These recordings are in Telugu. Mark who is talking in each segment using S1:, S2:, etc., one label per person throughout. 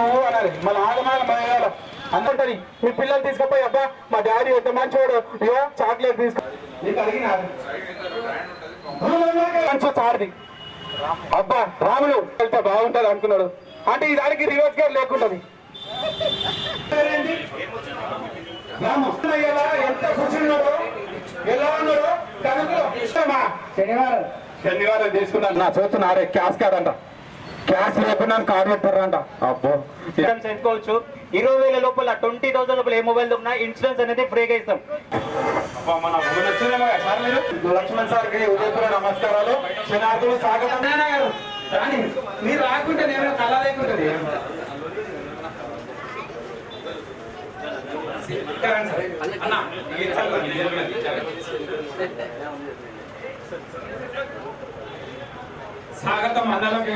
S1: పువ్వు అనాలి. మళ్ళీ ఆగమాగం మలయాళ అందుంటది మీ పిల్లలు తీసుకుపోయి అబ్బా మా డాడీ ఎంత మంచోడు. ఇగో చాక్లెట్ తీసుకో మంచి అబ్బా రాములు. వెళ్తే బాగుంటది అనుకున్నాడు. అంటే ఈ దానికి రివర్స్ గేర్ లేకుంటది. ఎంత కూర్చున్నాడు ఎలా ఉన్నాడు శనివారం. శనివారం తీసుకున్నాను. నా చూస్తున్నారే క్యాష్ కాదంట క్యాష్ లేకుండా కార్ పెట్టారంట. అబ్బో.
S2: ఇన్సూరెన్స్ ఎంచుకోవచ్చు ఇరవై వేల లోపల ట్వంటీ థౌసండ్ లోపల ఏ మొబైల్ దొరికినా ఇన్సూరెన్స్ అనేది ఫ్రీగా ఇస్తాం.
S1: లక్ష్మణ్ సార్కి ఉదయపూర నమస్కారాలు. శనార్థులు స్వాగతం. మీరు రాకుంటే నేను కళ లేకుంటుంది.
S3: స్వాగతం అందరికి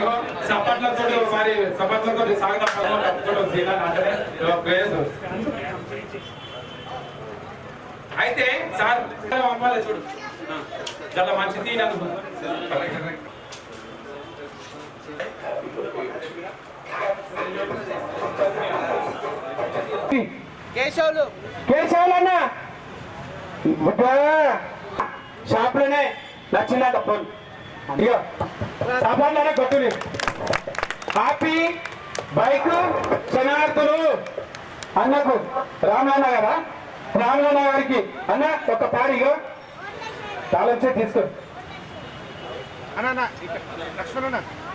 S3: సపట్లతో మరి సపట్లతో స్వాగతం శ్రీకాంత్ అంటే ప్రేయస్. అయితే సార్ పంపాలి చూడు. చాలా మంచి తీయను
S1: కేశవులన్న! షాప్లోనే నచ్చిందంట ఫోన్. ఇగో సామాన్లోనే కొట్టుని హ్యాపీ బైక్ శనార్థులు అన్నకు రామనాన్న గారా? రామనాన్న గారికి అన్న ఒక పారి ఇగో తాళం చేసి తీసుకో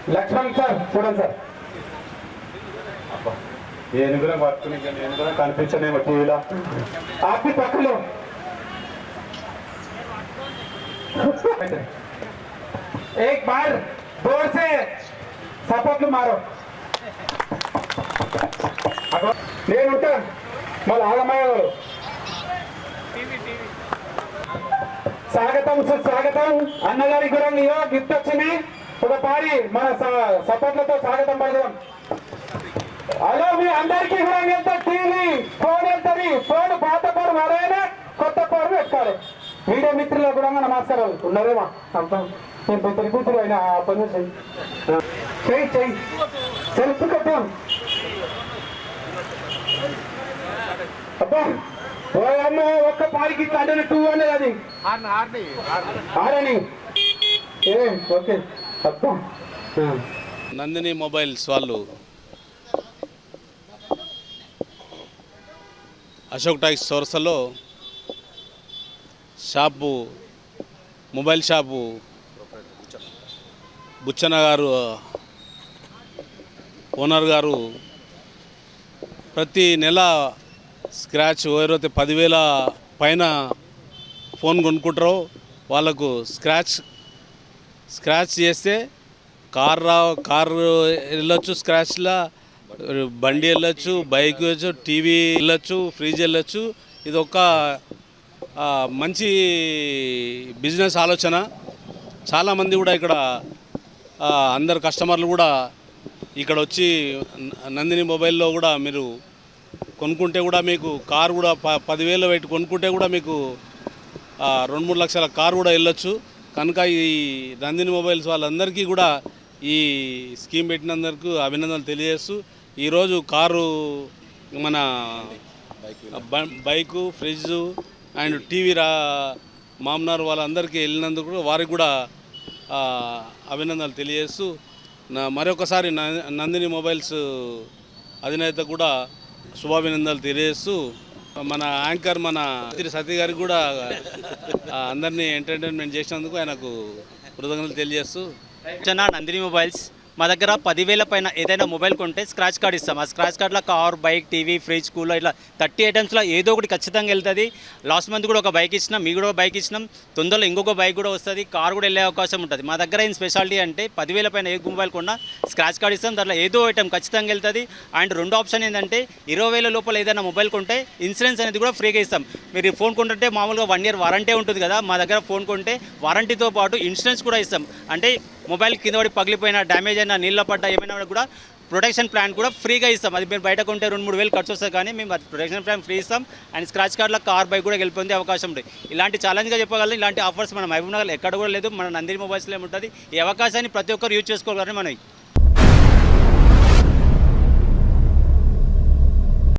S1: లక్ష్మణ్ సార్ చూడండి సార్. ఏనుగురం పట్టుకుని ఏనుగురం కనిపించనేమో టీవీలో. ఆపి పక్కలో. एक बार जोर से సపోర్ట్లు మారో అగో, నేను ఉంటా మళ్ళీ ఆగమయ్య గారు స్వాగతం సుస్వాగతం అన్నగారి గురం ఇయో గిఫ్ట్ వచ్చింది ఒక పారి మన స- సపోర్ట్లతో స్వాగతం పడదాం హలో మీ అందరికీ కూడా వెళ్తా టీవీ ఫోన్ వెళ్తుంది ఫోన్ పాత ఫోన్ మరైనా కొత్త ఫోన్ పెట్టుకోవాలి మీడియా మిత్రులకు కూడా నమస్కారాలు ఉన్నారేమా అంతా నేను పెద్ద కూతురు అయినా ఆ పని చేయి. చెయ్యి చెయ్యి సెల్ఫ్ కట్టాం అబ్బా. ఓ అమ్మ ఒక్క పారికి తండ్రి టూ అనేది అది. ఆరని ఏ ఓకే. అబ్బా.
S4: నందిని మొబైల్స్ వాళ్ళు. అశోక్ టాక్స్ సోర్సలో షాపు మొబైల్ షాపు బుచ్చన్న గారు ఓనర్ గారు ప్రతి నెల స్క్రాచ్ ఎవరైతే పదివేల పైన ఫోన్ కొనుక్కుంటారో. వాళ్ళకు స్క్రాచ్ స్క్రాచ్ చేస్తే కార్ రా కార్ వెళ్ళొచ్చు స్క్రాచ్లా బండి వెళ్ళొచ్చు బైక్ వెళ్ళొచ్చు టీవీ వెళ్ళొచ్చు ఫ్రిడ్జ్ వెళ్ళొచ్చు. ఇది ఒక మంచి బిజినెస్ ఆలోచన. చాలామంది కూడా ఇక్కడ అందరు కస్టమర్లు కూడా ఇక్కడ వచ్చి నందిని మొబైల్లో కూడా మీరు కొనుక్కుంటే కూడా మీకు కారు కూడా ప పదివేలు పెట్టి కొనుక్కుంటే కూడా మీకు రెండు మూడు లక్షల కారు కూడా వెళ్ళొచ్చు. కనుక ఈ నందిని మొబైల్స్ వాళ్ళందరికీ కూడా ఈ స్కీమ్ పెట్టినందుకు అభినందనలు తెలియజేస్తూ ఈరోజు కారు మన బ- బైకు ఫ్రిడ్జ్ అండ్ టీవీ రా మామనార్ వాళ్ళందరికీ వెళ్ళినందుకు కూడా వారికి కూడా అభినందనలు తెలియజేస్తూ మరొకసారి న- నందిని మొబైల్స్ అధినేత కూడా శుభాభినందనలు తెలియజేస్తూ మన యాంకర్ మన సతీ గారికి కూడా అందరినీ ఎంటర్టైన్మెంట్ చేసినందుకు ఆయనకు కృతజ్ఞతలు తెలియజేస్తూ.
S2: నందిని మొబైల్స్. మా దగ్గర పదివేల పైన ఏదైనా మొబైల్ కొంటే స్క్రాచ్ కార్డ్ ఇస్తాం. ఆ స్క్రాచ్ కార్డ్లో car bike TV fridge cooler ఇట్లా థర్టీ ఐటమ్స్లో ఏదో ఒకటి ఖచ్చితంగా వెళ్తుంది. లాస్ట్ మంత్ కూడా ఒక బైక్ ఇచ్చినాం మీ కూడా ఒక బైక్ ఇచ్చినాం. తొందరలో ఇంకొక బైక్ కూడా వస్తుంది కార్ కూడా వెళ్ళే అవకాశం ఉంటుంది. మా దగ్గర ఏం స్పెషాలిటీ అంటే పదివేల పైన ఏ మొబైల్ కొన్నా స్క్రాచ్ కార్డ్ ఇస్తాం. దాంట్లో ఏదో ఐటమ్ ఖచ్చితంగా వెళ్తుంది. అండ్ రెండు ఆప్షన్ ఏంటంటే ఇరవై వేల లోపల ఏదైనా మొబైల్ కొంటే ఇన్సూరెన్స్ అనేది కూడా ఫ్రీగా ఇస్తాం. మీరు ఫోన్ కొంటుంటే మామూలుగా వన్ ఇయర్ వారంటీ ఉంటుంది కదా మా దగ్గర ఫోన్ కొంటే వారంటీతో పాటు ఇన్సూరెన్స్ కూడా ఇస్తాం. అంటే మొబైల్ కింద పడి పగిలిపోయినా డ్యామేజ్ అయినా నీళ్ళ పడ్డా ఏమైనా కూడా ప్రొటెక్షన్ ప్లాన్ కూడా ఫ్రీగా ఇస్తాం. అది మీరు బయట కొంటే రెండు మూడు వేలు ఖర్చు వస్తుంది కానీ మేము ప్రొటెక్షన్ ప్లాన్ ఫ్రీ ఇస్తాం. అండ్ స్క్రాచ్ కార్డ్లో కార్ బైక్ కూడా వెళ్ళిపోయింది అవకాశం ఉంది. ఇలాంటి ఛాలెంజ్గా చెప్పగలం ఇలాంటి ఆఫర్స్ మన. మహబూబ్ నగర్ ఎక్కడ కూడా లేదు. మన నందిని మొబైల్స్లో ఉంటుంది ఈ అవకాశాన్ని ప్రతి ఒక్కరు యూజ్ చేసుకోగలరని మనం